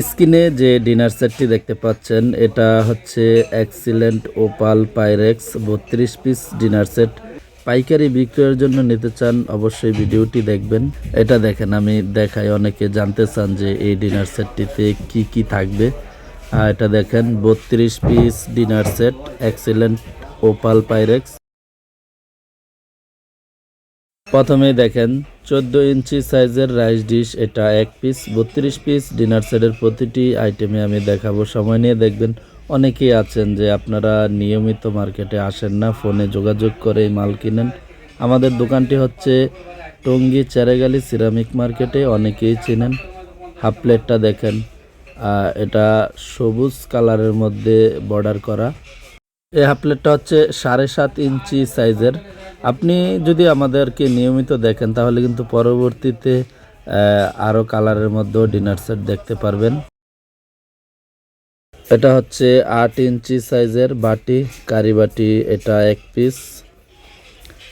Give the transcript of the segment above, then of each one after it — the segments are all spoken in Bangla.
স্ক্রিনে যে ডিনার সেটটি দেখতে পাচ্ছেন, এটা হচ্ছে এক্সিলেন্ট ওপাল পাইরেক্স বত্রিশ পিস ডিনার সেট। পাইকারি বিক্রয়ের জন্য নিতে চান অবশ্যই ভিডিওটি দেখবেন। এটা দেখেন, আমি দেখাই, অনেকে জানতে চান যে এই ডিনার সেটটিতে কি কি থাকবে। এটা দেখেন, বত্রিশ piece dinner set, excellent Opal Pyrex. প্রথমে দেখেন, চোদ্দ ইঞ্চি সাইজের রাইস ডিশ, এটা এক পিস, বত্রিশ পিস, ডিনার সেটের প্রতিটি আইটেমে আমি দেখাবো। সময় নিয়ে দেখবেন, অনেকেই আছেন যে আপনারা নিয়মিত মার্কেটে আসেন না, ফোনে যোগাযোগ করে মাল কিনেন। আমাদের দোকানটি হচ্ছে টঙ্গী চেরাগালি সিরামিক মার্কেটে, অনেকেই চিনেন। হাফ প্লেটটা দেখেন এটা সবুজ কালারের মধ্যে বর্ডার করা। এই হাফ প্লেটটা হচ্ছে সাড়ে সাত ইঞ্চি সাইজের। আপনি যদি আমাদেরকে নিয়মিত দেখেন, তাহলে কিন্তু পরবর্তীতে আরও কালারের মধ্যেও ডিনার সেট দেখতে পারবেন। এটা হচ্ছে আট ইঞ্চি সাইজের বাটি, কারি বাটি, এটা এক পিস।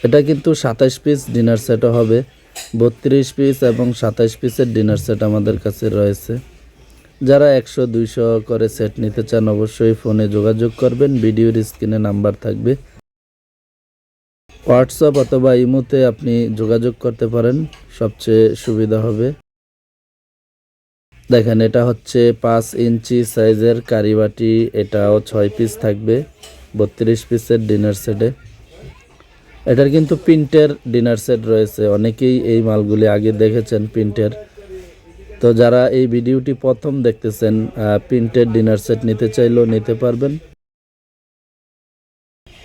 এটা কিন্তু সাতাশ পিস ডিনার সেটও হবে। বত্রিশ পিস এবং সাতাশ পিসের ডিনার সেট আমাদের কাছে রয়েছে। যারা একশো, দুইশো করে সেট নিতে চান, অবশ্যই ফোনে যোগাযোগ করবেন। ভিডিওর স্ক্রিনে নাম্বার থাকবে। হোয়াটসঅ্যাপ অথবা ইমোতে আপনি যোগাযোগ করতে পারেন, সবচেয়ে সুবিধা হবে। দেখেন, এটা হচ্ছে পাঁচ ইঞ্চি সাইজের কারিবাটি এটাও ছয় পিস থাকবে, বত্রিশ পিসের ডিনার সেটে। এটার কিন্তু প্রিন্টের ডিনার সেট রয়েছে, অনেকেই এই মালগুলি আগে দেখেছেন প্রিন্টের। তো যারা এই ভিডিওটি প্রথম দেখতেছেন প্রিন্টের ডিনার সেট নিতে চাইলেও নিতে পারবেন।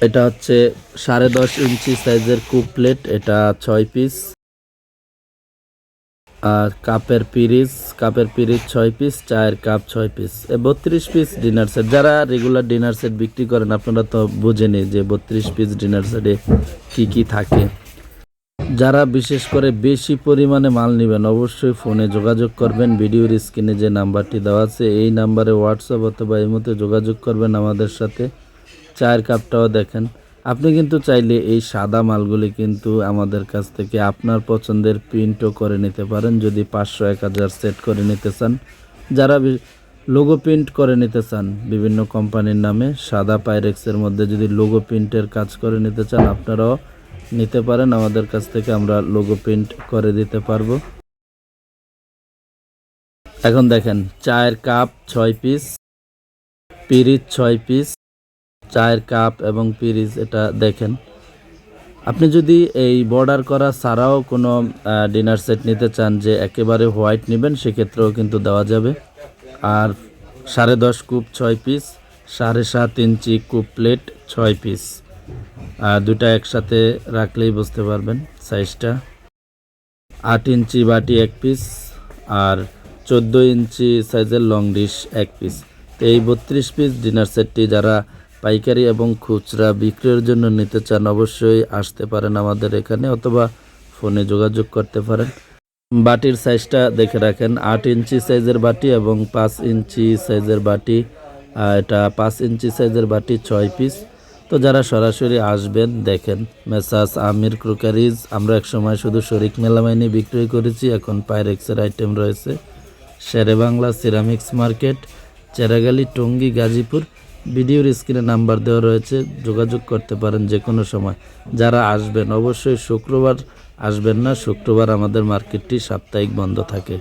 এটা হচ্ছে সাড়ে দশ ইঞ্চি সাইজের কুপ প্লেট এটা ছয় পিস আর কাপের পিরিজ কাপের পিরিজ ছয় পিস চায়ের কাপ ছয় পিস এ বত্রিশ পিস ডিনার সেট যারা রেগুলার ডিনার সেট বিক্রি করেন, আপনারা তো বুঝেনি যে বত্রিশ পিস ডিনার সেটে কি কি থাকে। যারা বিশেষ করে বেশি পরিমাণে মাল নেবেন, অবশ্যই ফোনে যোগাযোগ করবেন। ভিডিওর স্ক্রিনে যে নাম্বারটি দেওয়া আছে, এই নাম্বারে হোয়াটসঅ্যাপ অথবা এই মতো যোগাযোগ করবেন আমাদের সাথে। চায়ের কাপটাও দেখেন। আপনি কিন্তু চাইলে এই সাদা মালগুলি কিন্তু আমাদের কাছ থেকে আপনার পছন্দের প্রিন্টও করে নিতে পারেন, যদি পাঁচশো, এক হাজার সেট করে নিতে চান। যারা লোগো প্রিন্ট করে নিতে চান, বিভিন্ন কোম্পানির নামে, সাদা পাইরেক্সের মধ্যে যদি লোগো প্রিন্টের কাজ করে নিতে চান, আপনারাও নিতে পারেন। আমাদের কাছ থেকে আমরা লোগো প্রিন্ট করে দিতে পারব। এখন দেখেন, চায়ের কাপ ছয় পিস পিরিচ ছয় পিস চায়ের কাপ এবং পিরিজ এটা দেখেন। আপনি যদি এই বর্ডার করা ছাড়াও কোনো ডিনার সেট নিতে চান যে একেবারে হোয়াইট নেবেন, সেক্ষেত্রেও কিন্তু দেওয়া যাবে। আর সাড়ে দশ কুপ ছয় পিস, সাড়ে সাত ইঞ্চি কুপ প্লেট ছয় পিস। আর দুটা একসাথে রাখলেই বুঝতে পারবেন সাইজটা। আট ইঞ্চি বাটি এক পিস আর চোদ্দ ইঞ্চি সাইজের লং ডিশ এক পিস। তো এই বত্রিশ পিস ডিনার সেটটি যারা পাইকারি এবং খুচরা বিক্রয়ের জন্য নিতে চান অবশ্যই আসতে পারেন আমাদের এখানে অথবা ফোনে যোগাযোগ করতে পারেন। বাটির সাইজটা দেখে রাখেন, আট ইঞ্চি সাইজের বাটি এবং পাঁচ ইঞ্চি সাইজের বাটি এটা পাঁচ ইঞ্চি সাইজের বাটি ছয় পিস। তো যারা সরাসরি আসবেন, দেখেন, মেসাস, আমির, ক্রোকারিজ, আমরা একসময় শুধু শরিক মেলামাইনি বিক্রয় করেছি, এখন পাইরেক্সের আইটেম রয়েছে। Shere Bangla ceramics market, Cheragali, Tongi, Gazipur. ভিডিওর স্ক্রিনে নাম্বার দেওয়া রয়েছে, যোগাযোগ করতে পারেন যে কোনো সময়। যারা আসবেন, অবশ্যই শুক্রবার আসবেন না, শুক্রবার আমাদের মার্কেটটি সাপ্তাহিক বন্ধ থাকে।